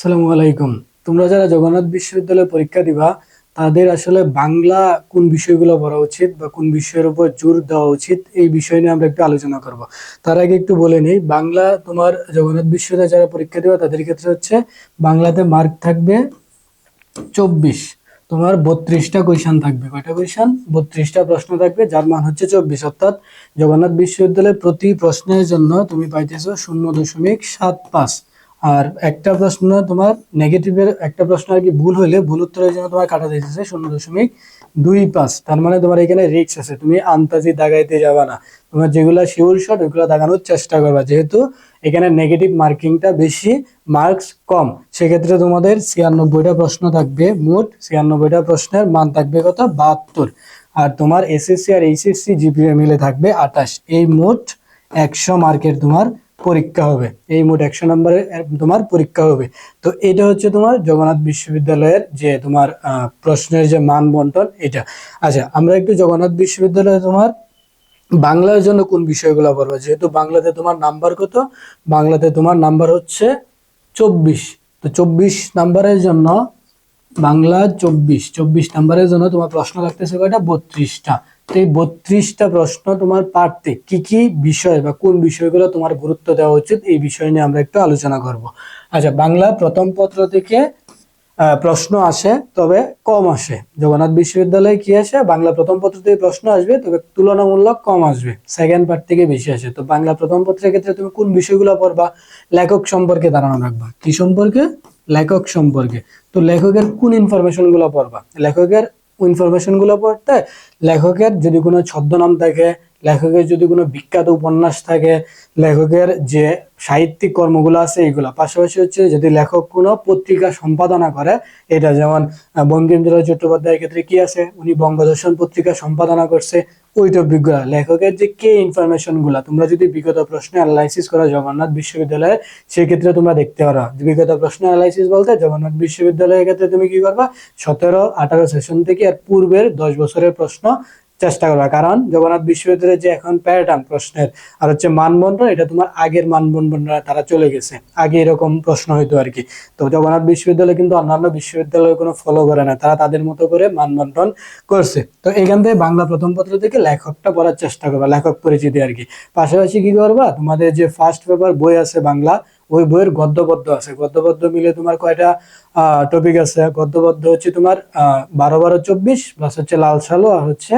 আসসালামু আলাইকুম। তোমরা যারা জগন্নাথ বিশ্ববিদ্যালয়ে পরীক্ষা দিবা, তাদের আসলে বাংলা কোন বিষয়গুলো পড়া উচিত বা কোন বিষয়ের উপর জোর দেওয়া উচিত, এই বিষয় নিয়ে আমরা একটু আলোচনা করব। তার আগে একটু বলে নেই, বাংলা তোমার জগন্নাথ বিশ্ববিদ্যালয়ে যারা পরীক্ষা দিবা, তাদের ক্ষেত্রে হচ্ছে বাংলাতে মার্ক থাকবে চব্বিশ, তোমার বত্রিশটা কোয়েশন থাকবে। কয়টা কোয়েশন? বত্রিশটা প্রশ্ন থাকবে, যার মান হচ্ছে চব্বিশ। অর্থাৎ জগন্নাথ বিশ্ববিদ্যালয়ে প্রতি প্রশ্নের জন্য তুমি পাইতেছো শূন্য দশমিক সাত পাঁচ। আর একটা প্রশ্ন তোমার নেগেটিভের একটা প্রশ্ন আর কি ভুল হইলে ভুল উত্তরের জন্য তোমার কাটা দিতেছে শূন্য দশমিক দুই পাঁচ। তার মানে তোমার এখানে রিক্স আছে, তুমি আন্তাজি দাগাইতে যাবা না। তোমার যেগুলো শিওর শট ওইগুলো দাগানোর চেষ্টা করবা। যেহেতু এখানে নেগেটিভ মার্কিংটা বেশি মার্কস কম, সেক্ষেত্রে তোমাদের ছিয়ানব্বইটা প্রশ্ন থাকবে, মোট ছিয়ানব্বইটা প্রশ্নের মান থাকবে কত? বাহাত্তর। আর তোমার এসএসসি আর এইচএসসি জিপিএ মিলে থাকবে আঠাশ। এই মোট একশো মার্কের তোমার পরীক্ষা হবে। এই মোট একশো নম্বরে তোমার পরীক্ষা হবে। তো এটা হচ্ছে তোমার জগন্নাথ বিশ্ববিদ্যালয়ের যে তোমার প্রশ্নের যে মান বন্টন, এটা। আচ্ছা আমরা একটু জগন্নাথ বিশ্ববিদ্যালয়ে তোমার বাংলার জন্য কোন বিষয়গুলো পড়বে? যেহেতু বাংলাতে তোমার নাম্বার কত? বাংলাতে তোমার নাম্বার হচ্ছে চব্বিশ। তো চব্বিশ নাম্বারের জন্য, বাংলা চব্বিশ। চব্বিশ নাম্বারের জন্য তোমার প্রশ্ন লাগতেছে কয়টা? বত্রিশটা। এই বত্রিশটা প্রশ্ন তোমার পারতে কি কি বিষয় বা কোন বিষয়গুলো তোমার গুরুত্ব দেওয়া উচিত এই বিষয় নিয়ে আমরা একটু আলোচনা করব। আচ্ছা বাংলা প্রথম পত্র থেকে প্রশ্ন আসে, তবে কম আসে। জগন্নাথ বিশ্ববিদ্যালয়ে কি আসে? বাংলা প্রথম পত্র থেকে প্রশ্ন আসবে, তবে তুলনামূলক কম আসবে। সেকেন্ড পার্ট থেকে বেশি আসে। তো বাংলা প্রথম পত্রের ক্ষেত্রে তুমি কোন বিষয়গুলো পড়বা? লেখক সম্পর্কে ধারণা রাখবা। কি সম্পর্কে? লেখক সম্পর্কে। তো লেখকের কোন ইনফরমেশনগুলো পড়বা? লেখকের ইনফরমেশনগুলো পড়তে, লেখকের যদি কোনো ছদ্মনাম থাকে, লেখকের যদি কোনো বিখ্যাত উপন্যাস থাকে, লেখকের যে সাহিত্যিক কর্মগুলো আছে এইগুলো পাশাপাশি হচ্ছে যদি লেখক কোনো পত্রিকা সম্পাদনা করে, এটা যেমন বঙ্কিমচন্দ্র চট্টোপাধ্যায়ের ক্ষেত্রে কি আছে? উনি বঙ্গদর্শন পত্রিকা সম্পাদনা করছে ওই টপিকগুলা লেখকের যে কে ইনফরমেশনগুলা, তোমরা যদি বিগত প্রশ্নে অ্যানালাইসিস করো জগন্নাথ বিশ্ববিদ্যালয়ে, সেক্ষেত্রে তোমরা দেখতে পারো। বিগত প্রশ্ন অ্যানালাইসিস বলতে জগন্নাথ বিশ্ববিদ্যালয়ের ক্ষেত্রে তুমি কি করবা? সতেরো আঠারো সেশন থেকে আর পূর্বের দশ বছরের প্রশ্ন চেষ্টা করবা। কারণ জগন্নাথ বিশ্ববিদ্যালয়ের যে এখন প্যাটার্ন প্রশ্নের আর হচ্ছে মানবন্টন এটা তোমার আগের মানবন্টনরা তারা চলে গেছে। আগে এরকম প্রশ্ন হইতো আর কি। তো জগন্নাথ বিশ্ববিদ্যালয় কিন্তু অন্যান্য বিশ্ববিদ্যালয় কোনো ফলো করে না। তারা তাদের মতো করে মানবন্টন করছে। তো এখান থেকে বাংলা প্রথম পত্র থেকে লেখকটা পড়ার চেষ্টা করবা, লেখক পরিচিতি আর কি। পাশাপাশি কি করবা? তোমাদের যে ফার্স্ট পেপার বই আছে বাংলা, ওই বইয়ের গদ্যপদ্য আছে। গদ্যপদ্য মিলে তোমার কয়টা টপিক আছে? গদ্যপদ্য হচ্ছে তোমার বারো বারো চব্বিশ প্লাস হচ্ছে লাল সালো আর হচ্ছে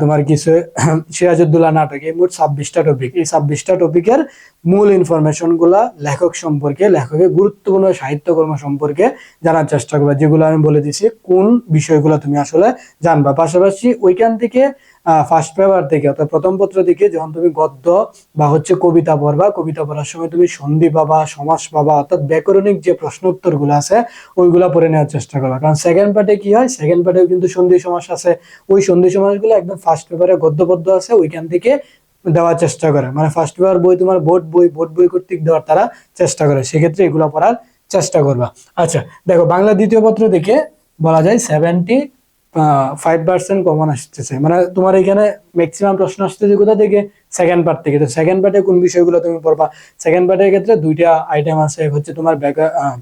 তোমার কিছু নাটক, এই মোট ছাব্বিশটা টপিক এই ছাব্বিশটা টপিকের মূল ইনফরমেশনগুলা লেখক সম্পর্কে লেখকের গুরুত্বপূর্ণ সাহিত্যকর্ম সম্পর্কে জানার চেষ্টা করবে। যেগুলো আমি বলে দিছি, কোন বিষয়গুলো তুমি আসলে জানবা। পাশাপাশি ওইখান থেকে ফার্স্ট পেপার থেকে, অর্থাৎ প্রথম পত্র থেকে যখন তুমি গদ্য বা হচ্ছে কবিতা পড়বা, কবিতা পড়ার সময় তুমি সন্ধি পাবা, সমাস পাবা, অর্থাৎ ব্যাকরণিক যে প্রশ্ন উত্তরগুলো আছে, ওইগুলা পড়ে নেওয়ার চেষ্টা করবা। কারণ সেকেন্ড পার্টে কি হয়? সেকেন্ড পার্টেও কিন্তু সন্ধি সমাস আছে। ওই সন্ধি সমাসগুলো একদম ফার্স্ট পেপারে গদ্যপদ্য আছে, ওইখান থেকে দেওয়ার চেষ্টা করে। মানে ফার্স্ট পেপার বই তোমার বোর্ড বই বোর্ড বই কর্তৃক দেওয়ার তারা চেষ্টা করে। সেক্ষেত্রে এগুলো পড়ার চেষ্টা করবা। আচ্ছা দেখো, বাংলা দ্বিতীয় পত্র থেকে বলা যায় সেভেন্টি ফাইভ পার্সেন্ট কমন আসতেছে। মানে তোমার এখানে ম্যাক্সিমাম প্রশ্ন আসতেছে কোথা থেকে? সেকেন্ড পার্ট থেকে। তো সেকেন্ড পার্টে কোন বিষয়গুলো তুমি পড়বা? সেকেন্ড পার্টের ক্ষেত্রে দুইটা আইটেম আছে। হচ্ছে তোমার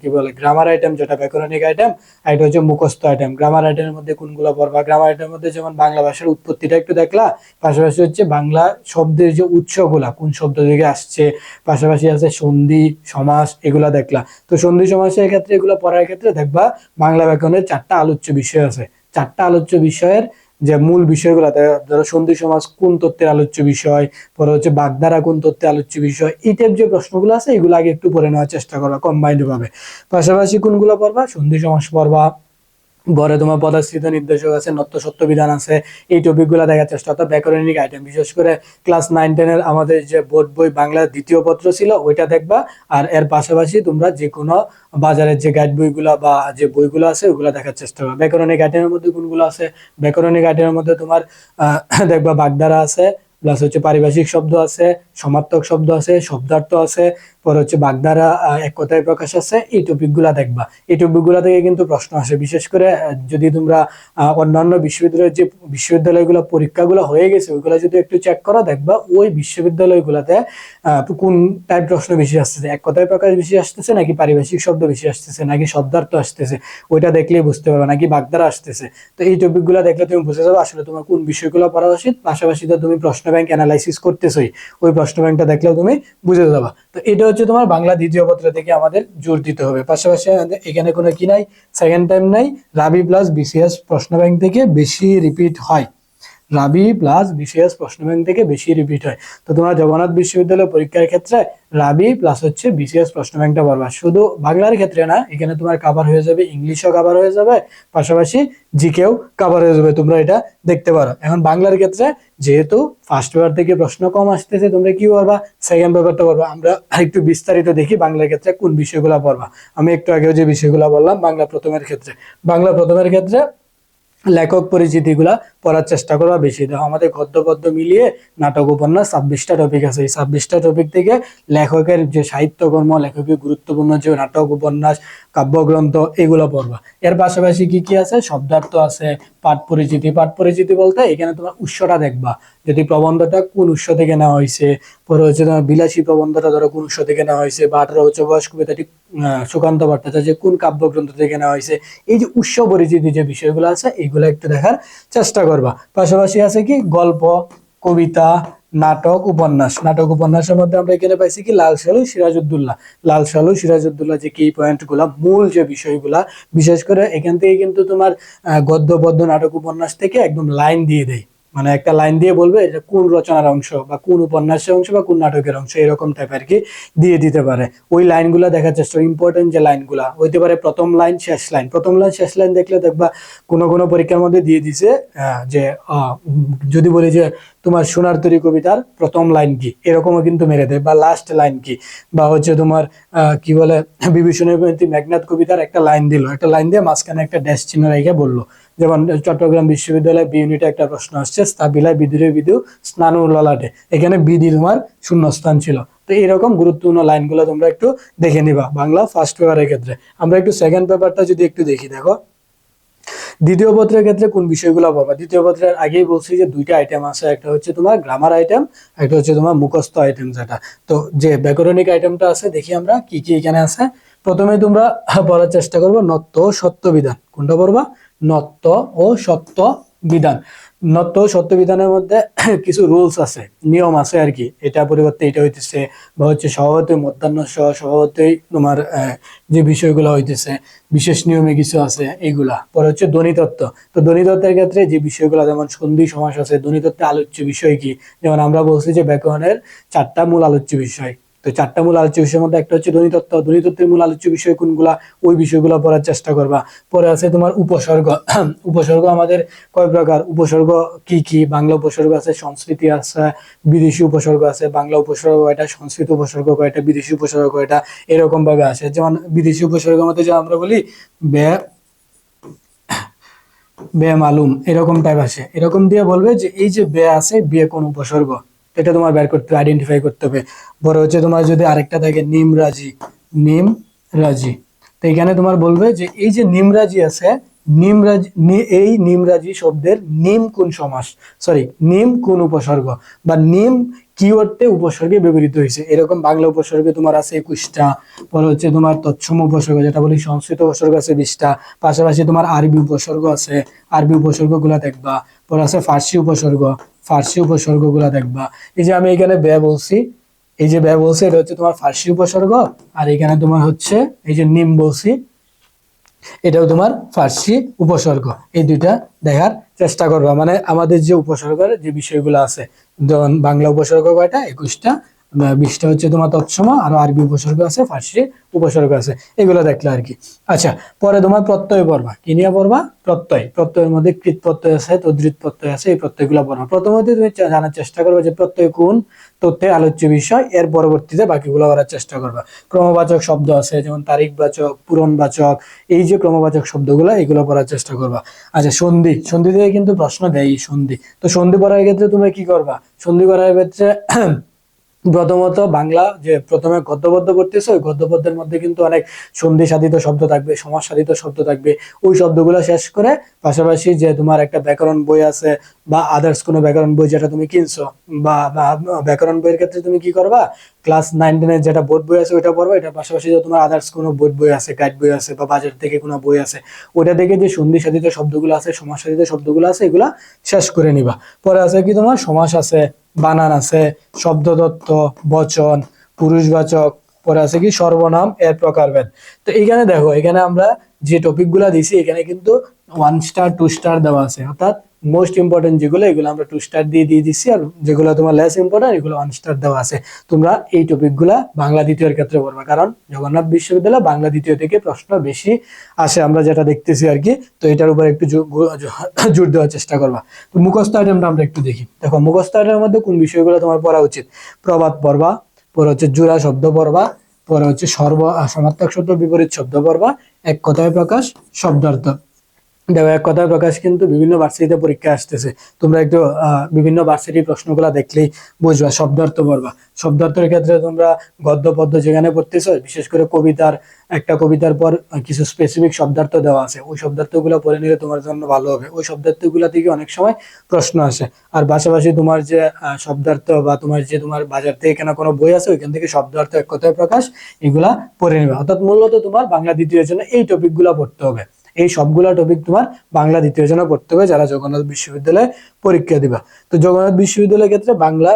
কি বলে গ্রামার আইটেম যেটা ব্যাকরণিক আইটেম আর এটা হচ্ছে মুখস্থ আইটেম গ্রামার আইটেমের মধ্যে কোনগুলো পড়বা? গ্রামার আইটেমের মধ্যে যেমন বাংলা ভাষার উৎপত্তিটা একটু দেখলা, পাশাপাশি হচ্ছে বাংলা শব্দের যে উৎসগুলা, কোন শব্দ থেকে আসছে, পাশাপাশি আছে সন্ধি, সমাস, এগুলা দেখলা। তো সন্ধি, সমাসের ক্ষেত্রে এগুলো পড়ার ক্ষেত্রে দেখবা বাংলা ব্যাকরণের চারটা আলোচ্য বিষয় আছে। চারটা আলোচ্য বিষয়ের যে মূল বিষয়গুলো ধরো সন্ধি সমাজ কোন তত্ত্বের আলোচ্য বিষয়, পরে হচ্ছে বাগধারা কোন তত্ত্বের আলোচ্য বিষয়, এই টাইপ যে প্রশ্নগুলো আছে, এগুলো আগে একটু পড়ে নেওয়ার চেষ্টা করবা কম্বাইন্ড ভাবে। পাশাপাশি কোনগুলো পড়বা? সন্ধি সমাজ পড়বা। পরে তোমার পদাশ্রিত নির্দেশক আছে, নত্য সত্য বিধান আছে, এই টপিকগুলো দেখার চেষ্টা। অর্থাৎ ব্যাকরণিক আইটেম বিশেষ করে ক্লাস নাইন টেনের আমাদের যে বোর্ড বই বাংলার দ্বিতীয় পত্র ছিল, ওইটা দেখবা। আর এর পাশাপাশি তোমরা যে কোনো বাজারের যে গাইড বইগুলো বা যে বইগুলো আছে, ওগুলো দেখার চেষ্টা করবে। ব্যাকরণিক আইটেমের মধ্যে কোনগুলো আছে? ব্যাকরণিক আইটেমের মধ্যে তোমার দেখবা বাগধারা আছে প্লাস হচ্ছে পারিভাষিক শব্দ আছে সমার্থক শব্দ আছে, শব্দার্থ আছে, পরে হচ্ছে বাগধারা এক কথায় প্রকাশ আছে, এই টপিকগুলা দেখবা। এই টপিকগুলা থেকে কিন্তু প্রশ্ন আসে। বিশেষ করে যদি তোমরা অন্যান্য বিশ্ববিদ্যালয়ের যে বিশ্ববিদ্যালয়গুলো পরীক্ষাগুলো হয়ে গেছে, ওইগুলো যদি একটু চেক করো, দেখবা ওই বিশ্ববিদ্যালয়গুলোতে কোন টাইপ প্রশ্ন বেশি আসতেছে? এক কথায় প্রকাশ বেশি আসতেছে নাকি পারিভাষিক শব্দ বেশি আসতেছে, নাকি শব্দার্থ আসতেছে? ওইটা দেখলেই বুঝতে পারবে, নাকি বাগধারা আসতেছে? তো এই টপিকগুলো দেখলে তুমি বুঝে যাবে আসলে তোমার কোন বিষয়গুলো পড়া উচিত। পাশাপাশি তো তুমি প্রশ্ন ব্যাংক অ্যানালাইসিস করতেছোই। ওই প্রশ্ন ব্যাংকটা দেখলেও তুমি বুঝে যাবা। তো এটা হচ্ছে তোমার বাংলা দ্বিতীয় পত্র থেকে আমাদের জোর দিতে হবে। পাশাপাশি এখানে কোনো কি নাই? সেকেন্ড টাইম নাই। রাবি প্লাস বিসিএস প্রশ্ন ব্যাংক থেকে বেশি রিপিট হয়। রাবি প্লাস বিসিএস প্রশ্ন ব্যাংক থেকে বেশি রিপিট হয়। তো তোমার জগন্নাথ বিশ্ববিদ্যালয় পরীক্ষার ক্ষেত্রে রাবি প্লাস হচ্ছে বিসিএস প্রশ্ন ব্যাংকটা পারবা শুধু বাংলার ক্ষেত্রে না, এখানে তোমার কাভার হয়ে যাবে, ইংলিশও কাভার হয়ে যাবে, পাশাপাশি জিকেও কাভার হয়ে যাবে। তোমরা এটা দেখতে পারো। এখন বাংলার ক্ষেত্রে যেহেতু ফার্স্ট পেপার থেকে প্রশ্ন কম আসতেছে, তোমরা কি পারবা সেকেন্ড পেপারটা পারবা আমরা একটু বিস্তারিত দেখি বাংলার ক্ষেত্রে কোন বিষয়গুলো পড়বা। আমি একটু আগেও যে বিষয়গুলো বললাম, বাংলা প্রথমের ক্ষেত্রে। বাংলা প্রথমের ক্ষেত্রে লেখক পরিচিতিগুলা পড়ার চেষ্টা করবা বেশি দেখো আমাদের গদ্য পদ্য মিলিয়ে নাটক উপন্যাস ছাব্বিশটা টপিক আছে। এই ছাব্বিশটা টপিক থেকে লেখকের যে সাহিত্যকর্ম, লেখকের গুরুত্বপূর্ণ যে নাটক, উপন্যাস, কাব্যগ্রন্থ, এগুলো পড়বা। এর পাশাপাশি কি কি আছে? শব্দার্থ আছে, পাঠ পরিচিতি। পাঠ পরিচিতি বলতে এখানে তোমার উৎসটা দেখবা। যদি প্রবন্ধটা কোন উৎস থেকে নেওয়া হয়েছে, পরে হচ্ছে তোমার বিলাসী প্রবন্ধটা ধরো কোন উৎস থেকে নেওয়া হয়েছে, বা আঠারো বছর বয়স কবিতাটি সুকান্ত ভট্টাচার্য কোন কাব্যগ্রন্থ থেকে নেওয়া হয়েছে, এই যে উৎস পরিচিতি যে বিষয়গুলো আছে এইগুলো একটু দেখার চেষ্টা করবা। পাশাপাশি আছে কি? গল্প, কবিতা, নাটক, উপন্যাস। নাটক, উপন্যাসের মধ্যে আমরা এখানে পাইছি কি? লাল সালু সিরাজউদ্দৌলা। লাল সালু সিরাজউদ্দৌলা যে কি পয়েন্টগুলা, মূল যে বিষয়গুলা, বিশেষ করে এখান থেকে কিন্তু তোমার গদ্য পদ্য নাটক, উপন্যাস থেকে একদম লাইন দিয়ে দেয়। মানে একটা লাইন দিয়ে বলবে এটা কোন রচনার অংশ বা কোন উপন্যাসের অংশ বা কোন নাটকের অংশ, এরকম টাইপ আর কি দিয়ে দিতে পারে। ওই লাইনগুলো দেখার চেষ্টা ইম্পর্টেন্ট যে লাইনগুলা হইতে পারে প্রথম লাইন শেষ লাইন প্রথম লাইন শেষ লাইন দেখলে দেখবা কোনো কোনো পরীক্ষার মধ্যে দিয়ে দিছে যে যদি বলি যে তোমার সোনার তরী কবিতার প্রথম লাইন কি, এরকমও কিন্তু মেরে দেয়। বা লাস্ট লাইন কি, বা হচ্ছে তোমার কি বলে, বিভীষণের মেঘনাথ কবিতার একটা লাইন দিল। একটা লাইন দিয়ে মাঝখানে একটা ড্যাশ চিহ্ন রেখে বলল। যেমন চট্টগ্রাম বিশ্ববিদ্যালয় বি ইউনিটে একটা প্রশ্ন আসছে স্থাবিলায় বিদুরে বিদু স্নানু ললাটে এখানে বিধি তোমার শূন্যস্থান ছিল। তো এরকম গুরুত্বপূর্ণ লাইনগুলো তোমরা একটু দেখে নিবা বাংলা ফার্স্ট পেপারের ক্ষেত্রে। আমরা একটু সেকেন্ড পেপারটা যদি একটু দেখি, দেখো। দ্বিতীয় পত্রের ক্ষেত্রে কোন বিষয়গুলো পাবা? দ্বিতীয় পত্রের আগেই বলছি যে দুইটা আইটেম আছে। একটা হচ্ছে তোমার গ্রামার আইটেম একটা হচ্ছে তোমার মুখস্থ আইটেম যেটা। তো যে ব্যাকরণিক আইটেমটা আছে, দেখি আমরা কি কি এখানে আছে। প্রথমে তোমরা বলার চেষ্টা করব নত্য সত্য বিধান। কোনটা পড়বা? নত্য ও সত্য বিধান। নত্য সত্য বিধানের মধ্যে কিছু রুলস আছে, নিয়ম আছে আর কি। এটা পরিবর্তে এটা হইতেছে বা হচ্ছে স্বভাবতই মধ্যাহ্ন সহ স্বভাবতই তোমার যে বিষয়গুলো হইতেছে, বিশেষ নিয়মে কিছু আছে এইগুলা পরে হচ্ছে ধ্বনিতত্ত্ব। তো ধ্বনিতত্ত্বের ক্ষেত্রে যে বিষয়গুলো, যেমন সন্ধি সমাস আছে ধ্বনিতত্ত্বে আলোচ্য বিষয় কি? যেমন আমরা বলছি যে ব্যাকরণের চারটা মূল আলোচ্য বিষয়। তো চারটা মূল আলোচ্য বিষয়ের মধ্যে একটা হচ্ছে ধ্বনিতত্ত্ব ধ্বনিতত্ত্বের মূল আলোচ্য বিষয় কোনগুলা? ওই বিষয়গুলো পড়ার চেষ্টা করবা। পরে আছে তোমার উপসর্গ। উপসর্গ আমাদের কয় প্রকার? উপসর্গ কি কি? বাংলা উপসর্গ আছে, সংস্কৃতি আছে, বিদেশি উপসর্গ আছে, বাংলা উপসর্গ কয়টা, সংস্কৃত উপসর্গ কয়টা, বিদেশি উপসর্গ কয়টা, এরকম ভাবে আসে যেমন বিদেশি উপসর্গের মধ্যে যে আমরা বলি, বে বে মালুম, এরকম টাইপ আসে। এরকম দিয়ে বলবে যে এই যে বে আছে, বে কোন উপসর্গ? এটা তোমার বের করতে আইডেন্টিফাই করতে হবে। বড় হচ্ছে তোমার যদি আরেকটা থাকে, নিমরাজি নিম রাজি তো এখানে তোমার বলবে যে এই যে নিমরাজি আছে, নিমরাজি এই নিমরাজি শব্দের নিম কোন সমাস? সরি নিম কোন উপসর্গ? বা নিম কি অর্থে উপসর্গে ব্যবহৃত হয়েছে। এরকম বাংলা উপসর্গে তোমার আছে একুশটা, পরে হচ্ছে তোমার তৎসম উপসর্গ, যেটা বলি সংস্কৃত উপসর্গ আছে বিশটা, পাশাপাশি তোমার আরবি উপসর্গ আছে, আরবি উপসর্গগুলা দেখবা, পরে আছে ফার্সি উপসর্গ ফার্সি উপসর্গগুলা দেখবা। এই যে আমি এখানে ব্যয় বলছি, এই যে ব্যয় বলছি, এটা হচ্ছে তোমার ফার্সি উপসর্গ, আর এখানে তোমার হচ্ছে, এই যে নিম বলছি, এটাও তোমার ফার্সি উপসর্গ। এই দুইটা দেখার চেষ্টা করবা। মানে আমাদের যে উপসর্গের যে বিষয়গুলো আছে বাংলা উপসর্গ কয়টা? একুশটা। বিশটা হচ্ছে তোমার তৎসম আর আরবি উপসর্গ আছে, ফার্সি উপসর্গ আছে, এগুলো দেখলে আর কি। আচ্ছা পরে তোমার প্রত্যয় পড়বা কি নিয়ে পড়বা? প্রত্যয়। প্রত্যয়ের মধ্যে কৃত প্রত্যয় আছে তদ্রিত প্রত্যয় আছে, এই প্রত্যয়গুলো পড়বা। প্রথমত তুমি জানার চেষ্টা করবে যে প্রত্যয় কোন তথ্যে আলোচ্য বিষয়, এর পরবর্তীতে বাকিগুলো করার চেষ্টা করবা। ক্রমবাচক শব্দ আছে, যেমন তারিখবাচক, পূরণবাচক, এই যে ক্রমবাচক শব্দগুলো, এগুলো পড়ার চেষ্টা করবা। আচ্ছা সন্ধি। সন্ধি থেকে কিন্তু প্রশ্ন দেয় সন্ধি। তো সন্ধি পড়ার ক্ষেত্রে তুমি কি করবা? সন্ধি করার ক্ষেত্রে প্রথমত বাংলা যে প্রথমে গদ্যবদ্ধ পড়তেছে ওই গদ্যপদ্যের মধ্যে কিন্তু অনেক সন্ধি সাধিত শব্দ থাকবে সমাজ সাধিত শব্দ থাকবে। ওই শব্দগুলো শেষ করে পাশাপাশি যে তোমার একটা ব্যাকরণ বই আছে বা আদার্স কোনো ব্যাকরণ বই যেটা তুমি কিনছো বা ব্যাকরণ বইয়ের ক্ষেত্রে তুমি কি করবা? ক্লাস নাইন টেনের যেটা বোর্ড বই আছে ওইটা পড়বা এটার পাশাপাশি যে তোমার আদার্স কোনো বোর্ড বই আছে গাইড বই আছে বা বাজার থেকে কোনো বই আছে ওটা থেকে যে সন্ধি সাধিত শব্দগুলো আছে সমাজ সাধিত শব্দগুলো আছে, এগুলা শেষ করে নিবা। পরে আছে কি তোমার সমাস আছে বানান আছে শব্দতত্ত্ব বচন, পুরুষবাচক, পরে আছে কি সর্বনাম, এর প্রকারভেদ তো এখানে দেখো, এখানে আমরা যে টপিকগুলা দিছি, এখানে কিন্তু ওয়ান স্টার টু স্টার দেওয়া আছে। অর্থাৎ মোস্ট ইম্পর্টেন্ট যেগুলো, এগুলো আমরা টু স্টার দিয়ে দিয়ে দিচ্ছি আর যেগুলো তোমার লেস ইম্পর্টেন্ট এগুলো ওয়ান স্টার দেওয়া আছে। তোমরা এই টপিকগুলা বাংলা দ্বিতীয়ের ক্ষেত্রে পড়বে, কারণ জগন্নাথ বিশ্ববিদ্যালয় বাংলা দ্বিতীয় থেকে প্রশ্ন বেশি আসে, আমরা যেটা দেখতেছি আর কি। তো এটার উপর একটু জোর দেওয়ার চেষ্টা করবা। তো মুখস্থ আইটেমটা আমরা একটু দেখি। দেখো, মুখস্থ আইটেমের মধ্যে কোন বিষয়গুলো তোমার পড়া উচিত? প্রবাদ পড়বা, পরে হচ্ছে জোড়া শব্দ পড়বা, পরে হচ্ছে সর্ব সমার্থক শব্দ বিপরীত শব্দ পড়বা, এক কথায় প্রকাশ, শব্দার্থ। দেখো এক কথায় প্রকাশ কিন্তু বিভিন্ন ভার্সিটিতে পরীক্ষা আসতেছে। তোমরা একটু বিভিন্ন ভার্সিটির প্রশ্নগুলো দেখলেই বুঝবা শব্দার্থ পড়বা। শব্দার্থের ক্ষেত্রে তোমরা গদ্য, পদ্য যেখানে পড়তেছো, বিশেষ করে কবিতার, একটা কবিতার পর কিছু স্পেসিফিক শব্দার্থ দেওয়া আছে। ওই শব্দার্থগুলো পড়ে নিলে তোমার জন্য ভালো হবে। ওই শব্দার্থগুলো থেকে অনেক সময় প্রশ্ন আসে। আর পাশাপাশি তোমার যে শব্দার্থ বা তোমার যে তোমার বাজার থেকে কেনা কোনো বই আছে, ওইখান থেকে শব্দার্থ এক কথায় প্রকাশ এগুলা পড়ে নিবে। অর্থাৎ মূলত তোমার বাংলা দ্বিতীয়ের জন্য এই টপিকগুলো পড়তে হবে। এই সবগুলা টপিক তোমার বাংলা দ্বিতীয় জন্য পড়তে হবে, যারা জগন্নাথ বিশ্ববিদ্যালয়ে পরীক্ষা দিবা। তো জগন্নাথ বিশ্ববিদ্যালয়ের ক্ষেত্রে বাংলা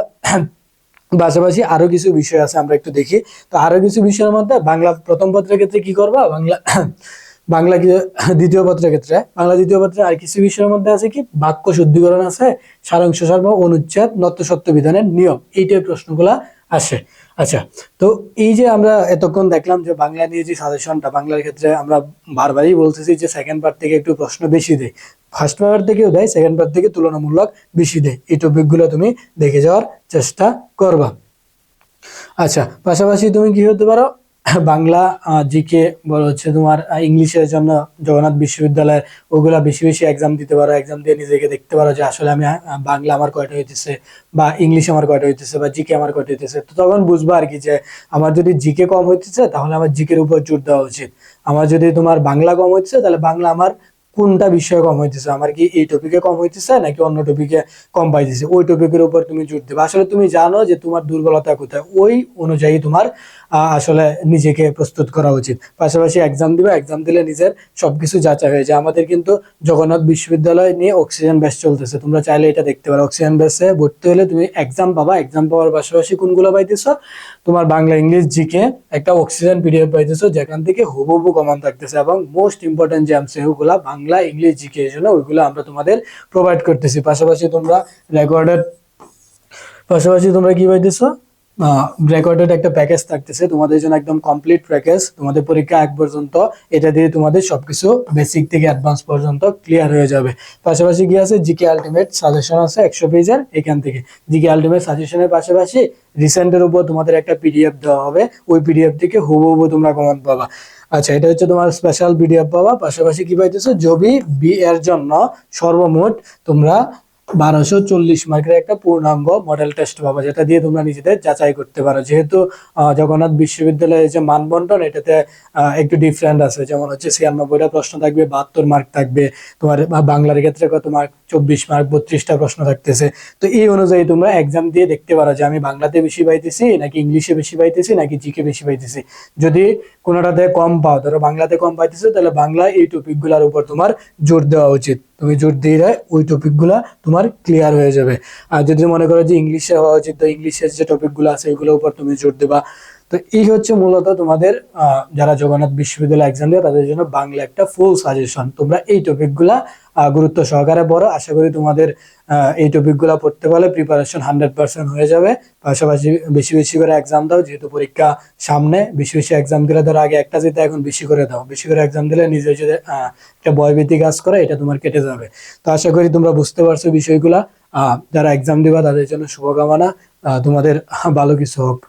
পাশাপাশি আরও কিছু বিষয় আছে, আমরা একটু দেখি। তো আরও কিছু বিষয়ের মধ্যে বাংলা প্রথম পত্রের ক্ষেত্রে কি করবা? বাংলা বাংলা দ্বিতীয় পত্রের ক্ষেত্রে। বাংলা দ্বিতীয় পত্রে আর কিছু বিষয়ের মধ্যে আছে কি? বাক্য শুদ্ধিকরণ আছে, সারাংশ সার্ব অনুচ্ছেদ নত্য সত্য বিধানের নিয়ম, এইটাই প্রশ্নগুলা আসে। আচ্ছা তো এই যে আমরা এতক্ষণ দেখলাম যে বাংলা নিয়ে যে সাজেশনটা বাংলার ক্ষেত্রে আমরা বারবারই বলতেছি যে সেকেন্ড পার্ট থেকে একটু প্রশ্ন বেশি দেয়। ফার্স্ট পার্ট থেকেও দেয় সেকেন্ড পার্ট থেকে তুলনামূলক বেশি দেয়। এই টপিকগুলো তুমি দেখে যাওয়ার চেষ্টা করবা। আচ্ছা পাশাপাশি তুমি কি হতে পারো? বাংলা জিকে বড় হচ্ছে তোমার ইংলিশের জন্য জগন্নাথ বিশ্ববিদ্যালয়ের ওগুলা বেশি বেশি এক্সাম দিতে পারো এক্সাম দিয়ে নিজেকে দেখতে পারো যে আসলে আমি বাংলা আমার কয়টা হইতেছে বা ইংলিশ আমার কয়টা হইতেছে বা জিকে আমার কয়টা হইতেছে। তো তখন বুঝবা আর কি যে আমার যদি জিকে কম হইতেছে তাহলে আমার জিকের উপর জোর দেওয়া উচিত। আমার যদি তোমার বাংলা কম হইতেছে তাহলে বাংলা আমার কোনটা বিষয়ে কম হইতেছে? আমার কি এই টপিকে কম হইতেছে নাকি অন্য টপিকে কম পাইতেছে? ওই টপিকের উপর তুমি জোর দেবে। আসলে তুমি জানো যে তোমার দুর্বলতা কোথায়? ওই অনুযায়ী তোমার আসলে নিজেকে প্রস্তুত করা উচিত। পাশাপাশি এক্সাম দিবে এক্সাম দিলে নিজের সবকিছু যাচাই হয়ে যায়। আমাদের কিন্তু জগন্নাথ বিশ্ববিদ্যালয় নিয়ে অক্সিজেন ব্যাচ চলতেছে। তোমরা চাইলে এটা দেখতে পারো। অক্সিজেন ব্যাচে ভর্তি হলে তুমি এক্সাম পাবা। এক্সাম পাওয়ার পাশাপাশি কোনগুলো পাইতেছো? তোমার বাংলা, ইংলিশ জিকে একটা অক্সিজেন পিডিএফ পাইতেছো, যেখান থেকে হুবহু কমন থাকতেছে। এবং মোস্ট ইম্পর্টেন্ট যে এমসিকিউ গুলা বাংলা, ইংলিশ জিকে জন্য ওইগুলো আমরা তোমাদের প্রোভাইড করতেছি। পাশাপাশি তোমরা রেকর্ডেড পাশাপাশি তোমরা কি পাইতেছো? রেকর্ডেড একটা প্যাকেজ থাকতেছে। তোমাদের জন্য একদম কমপ্লিট প্যাকেজ তোমাদের পরীক্ষা এক পর্যন্ত। এটা দিয়ে তোমাদের সবকিছু বেসিক থেকে অ্যাডভান্স পর্যন্ত ক্লিয়ার হয়ে যাবে। পাশাপাশি কি আছে? জিকে আলটিমেট সাজেশন আছে একশো পেজের এখান থেকে। জিকে আলটিমেট সাজেশনের পাশাপাশি রিসেন্টের উপর তোমাদের একটা পিডিএফ দেওয়া হবে। ওই পিডিএফ থেকে হুবহু তোমরা কমন পাবা। আচ্ছা এটা হচ্ছে তোমার স্পেশাল পিডিএফ পাবা। পাশাপাশি কি পাইতেছো? জবি বি এর জন্য সর্বমোট তোমরা বারোশো চল্লিশ মার্কের একটা পূর্ণাঙ্গ মডেল টেস্ট পাবা, যেটা দিয়ে তোমরা নিজেদের যাচাই করতে পারো। যেহেতু জগন্নাথ বিশ্ববিদ্যালয়ের যে মানবন্টন এটাতে একটু ডিফারেন্ট আছে। যেমন হচ্ছে ছিয়ানব্বইটা প্রশ্ন থাকবে, বাহাত্তর মার্ক থাকবে, তোমার বাংলার ক্ষেত্রে কত মার্ক চব্বিশ মার্ক বত্রিশটা প্রশ্ন থাকতেছে। তো এই অনুযায়ী তোমরা এক্সাম দিয়ে দেখতে পারো যে আমি বাংলাতে বেশি পাইতেছি, নাকি ইংলিশে বেশি পাইতেছি, নাকি জিকে বেশি পাইতেছি। যদি কোনোটাতে কম পাও, ধরো বাংলাতে কম পাইতেছো, তাহলে বাংলা এই টপিকগুলোর উপর তোমার জোর দেওয়া উচিত। তুমি জোর দিয়ে দেয় ওই টপিকগুলো তোমার ক্লিয়ার হয়ে যাবে। আর যদি মনে করো যে ইংলিশে হওয়া উচিত, তো ইংলিশের যে টপিকগুলো আছে, এগুলোর উপর তুমি জোর দেবা। তো এই হচ্ছে মূলত তোমাদের যারা জগন্নাথ বিশ্ববিদ্যালয় এক্সাম দেবে, তাদের জন্য বাংলা একটা ফুল সাজেশন তোমরা এই টপিকগুলা গুরুত্ব সহকারে পড়ো। আশা করি তোমাদের এই টপিকগুলো পড়তে পারলে প্রিপারেশন হান্ড্রেড পার্সেন্ট হয়ে যাবে। পাশাপাশি বেশি বেশি করে এক্সাম দাও, যেহেতু পরীক্ষা সামনে। বেশি বেশি এক্সাম দিলে ধরো আগে একটা যেতে, এখন বেশি করে দাও। বেশি করে এক্সাম দিলে নিজে যদি একটা ভয়ভীতি কাজ করে, এটা তোমার কেটে যাবে। তো আশা করি তোমরা বুঝতে পারছ বিষয়গুলা। যারা এক্সাম দিবা, তাদের জন্য শুভকামনা। তোমাদের ভালো কিছু হোক।